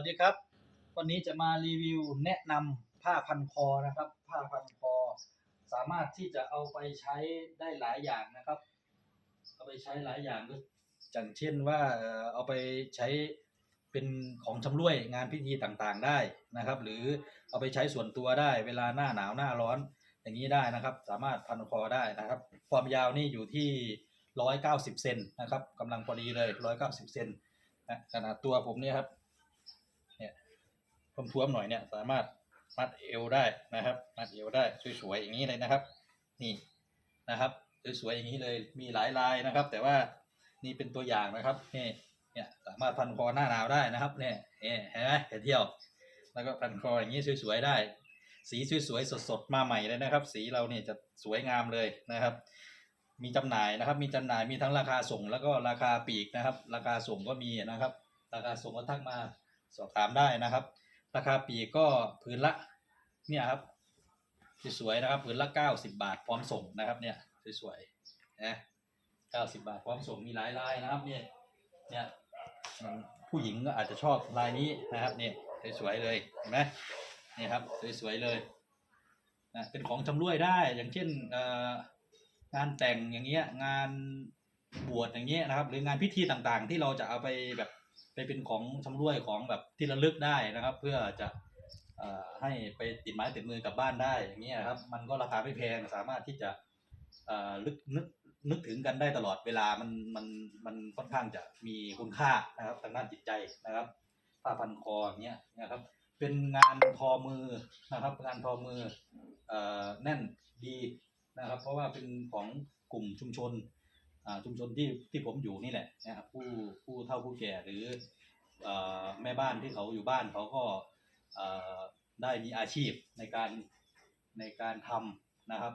สวัสดีครับ วันนี้จะมารีวิวแนะนำผ้าพันคอนะครับ ผ้าพันคอ สามารถที่จะเอาไปใช้ได้หลายอย่างนะครับ เอาไปใช้หลายอย่างก็อย่างเช่นว่าเอ่อเอาไปใช้เป็นของชำร่วยงานพิธีต่างๆได้นะครับ หรือเอาไปใช้ส่วนตัวได้เวลาหน้าหนาวหน้าร้อนอย่างนี้ได้นะครับ สามารถพันคอได้นะครับ ความยาวนี่อยู่ที่ร้อยเก้าสิบเซนนะครับกำลังพอดีเลยร้อยเก้าสิบเซนนะขนาดตัวผมเนี่ยครับ ท้วมๆหน่อยเนี่ยสามารถมัดเอวได้นะครับ มัดเอวได้สวยๆอย่างนี้เลยนะครับ นี่นะครับสวยๆอย่างนี้เลยมีหลายลายนะครับ แต่ว่านี่เป็นตัวอย่างนะครับนี่เนี่ยสามารถพันคอหน้าหนาวได้นะครับเนี่ยเห็นไหมเห็นเที่ยว แล้วก็พันคออย่างนี้สวยๆได้ สีสวยๆสดๆมาใหม่เลยนะครับ สีเราเนี่ยจะสวยงามเลยนะครับ มีจำหน่ายนะครับ มีจำหน่ายมีทั้งราคาส่งแล้วก็ราคาปีกนะครับ ราคาส่งก็มีนะครับ ราคาส่งก็ทักมาสอบถามได้นะครับ ราคาปีก็ผืนละ เนี่ยครับสวยๆนะครับผืนละเก้าสิบาทพร้อมส่งนะครับ เนี่ยสวยๆนะเก้าสิบาทพร้อมส่งมีหลายลายนะครับ เนี่ย เนี่ยผู้หญิงก็อาจจะชอบลายนี้นะครับ เนี่ยสวยๆเลยเห็นไหมเนี่ยครับสวยๆเลยนะเป็นของชำร่วยได้ อย่างเช่นเอ่องานแต่งอย่างเงี้ย งานบวชอย่างเงี้ยนะครับ หรืองานพิธีต่างๆ ที่เราจะเอาไปแบบ ไปเป็นของชำรวยของแบบที่ระลึกได้นะครับ เพื่อจะอให้ไปติดไม้ติดมือกลับบ้านได้อย่างเงี้ยครับ มันก็ราคาไม่แพงสามารถที่จะลึกนึกนึกถึงกันได้ตลอดเวลามันมันมันค่อนข้างจะมีคุณค่านะครับทางด้านจิตใจนะครับผ้าพันคออย่างเงี้ยนะครับ เป็นงานทอมือนะครับ งานทอมืออแน่นดีนะครับ เพราะว่าเป็นของกลุ่มชุมชน ชุมชนที่ที่ผมอยู่นี่แหละนะครับผู้ผู้เฒ่าผู้แก่หรือเอ่อแม่บ้านที่เขาอยู่บ้านเขาก็เอ่อได้มีอาชีพในการในการทำนะครับ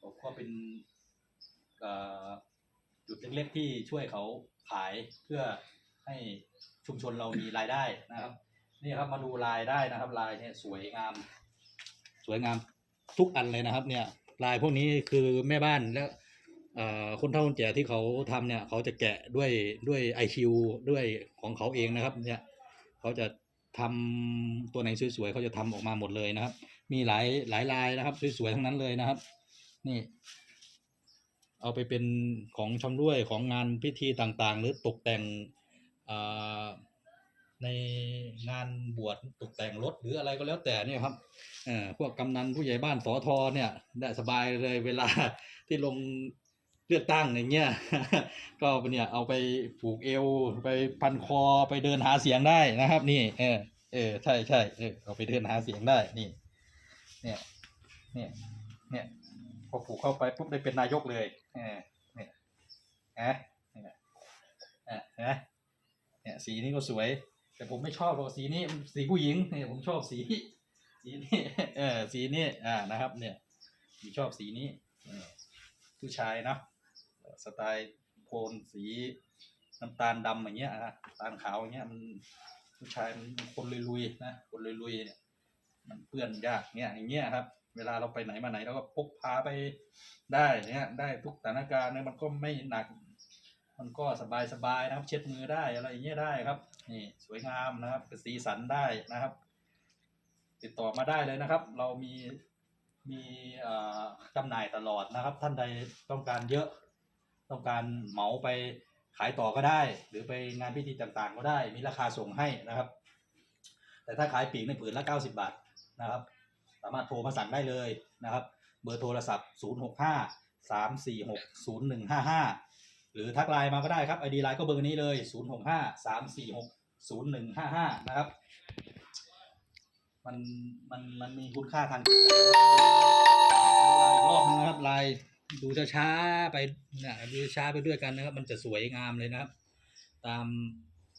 ผมก็เป็นเอ่อจุดเล็กๆที่ช่วยเขาขายเพื่อให้ชุมชนเรามีรายได้นะครับ นี่ครับมาดูลายได้นะครับ ลายเนี่ยสวยงาม สวยงามทุกอันเลยนะครับ เนี่ยลายพวกนี้คือแม่บ้านแล้วเอ่อ คนเฒ่าคนแก่ที่เขาทำเนี่ยเขาจะแกะด้วยด้วยไอคิวด้วยของเขาเองนะครับเนี่ยเขาจะทำตัวไหนสวยๆเขาจะทำออกมาหมดเลยนะครับ มีหลายหลายลายนะครับสวยๆทั้งนั้นเลยนะครับ นี่ เอาไปเป็นของชำร่วยของงานพิธีต่างๆ หรือตกแต่งเอ่อในงานบวชตกแต่งรถหรืออะไรก็แล้วแต่เนี่ยครับเอ่อพวกกำนันผู้ใหญ่บ้านสอทอเนี่ยได้สบายเลยเวลาที่ลง เลือกตั้งอย่างเงี้ย ก็เนี่ยเอาไปผูกเอว ไปพันคอไปเดินหาเสียงได้นะครับ นี่ เออ เออ ใช่ใช่เออเอาไปเดินหาเสียงได้นี่ เนี่ย เนี่ย เนี่ยพอผูกเข้าไปปุ๊บได้เป็นนายกเลย เออเนี่ยนะเนี่ยอะนะเนี่ยสีนี้ก็สวย แต่ผมไม่ชอบหรอกสีนี้สีผู้หญิงเนี่ยผมชอบสี สีนี้เออสีนี้อ่านะครับ เนี่ยผมชอบสีนี้ ผู้ชายเนาะสไตล์โทนสีน้ำตาลดำอย่างเงี้ยอะตาลขาวอย่างเงี้ยมันผู้ชายมันคนลุยๆนะคนลุยๆเนี่ยมันเปื้อนยากเนี่ยอย่างเงี้ยครับ เวลาเราไปไหนมาไหนเราก็พกพาไปได้เนี่ยได้ทุกสถานการณ์เนี่ยมันก็ไม่หนัก มันก็สบายสบายๆนะครับ เช็ดมือได้อะไรอย่างเงี้ยได้ครับนี่สวยงามนะครับเป็นสีสันได้นะครับ ติดต่อมาได้เลยนะครับ เรามี มีจำหน่ายตลอดนะครับ ท่านใดต้องการเยอะ ต้องการเหมาไปขายต่อก็ได้ หรือไปงานพิธีต่างๆ ก็ได้ มีราคาส่งให้นะครับ แต่ถ้าขายปีกในผืนละ90 บาทนะครับ สามารถโทรมาสั่งได้เลยนะครับ เบอร์โทรศัพท์ 065 346 0155 หรือทักไลน์มาก็ได้ครับ ID ไลน์ก็เบอร์นี้เลย 065 346 0155 นะครับ มันมันมันมีคุณค่าทางจิตใจดูลายอีกรอบนึงนะครับลายดูช้าๆไปนะดูช้าไปด้วยกันนะครับ มันจะสวยงามเลยนะครับ ตาม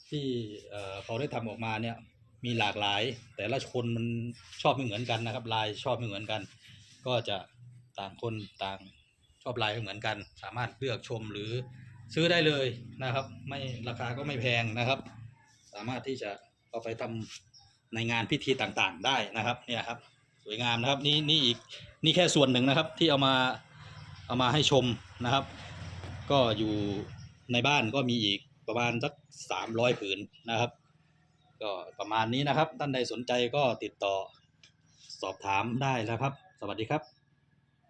ที่เอ่อเขาได้ทำออกมาเนี่ย มีหลากหลาย แต่ละคนมันชอบไม่เหมือนกันนะครับ ลายชอบไม่เหมือนกัน ก็จะต่างคนต่างชอบลายไม่เหมือนกัน สามารถเลือกชมหรือซื้อได้เลยนะครับ ไม่ราคาก็ไม่แพงนะครับ สามารถที่จะเอาไปทำ ในงานพิธีต่างๆได้นะครับเนี่ยครับสวยงามนะครับนี่นี่อีกนี่แค่ส่วนหนึ่งนะครับที่เอามาเอามาให้ชมนะครับ ก็อยู่ในบ้านก็มีอีกประมาณสักสามร้อยผืนนะครับ ก็ประมาณนี้นะครับ ท่านใดสนใจก็ติดต่อสอบถามได้นะครับ สวัสดีครับ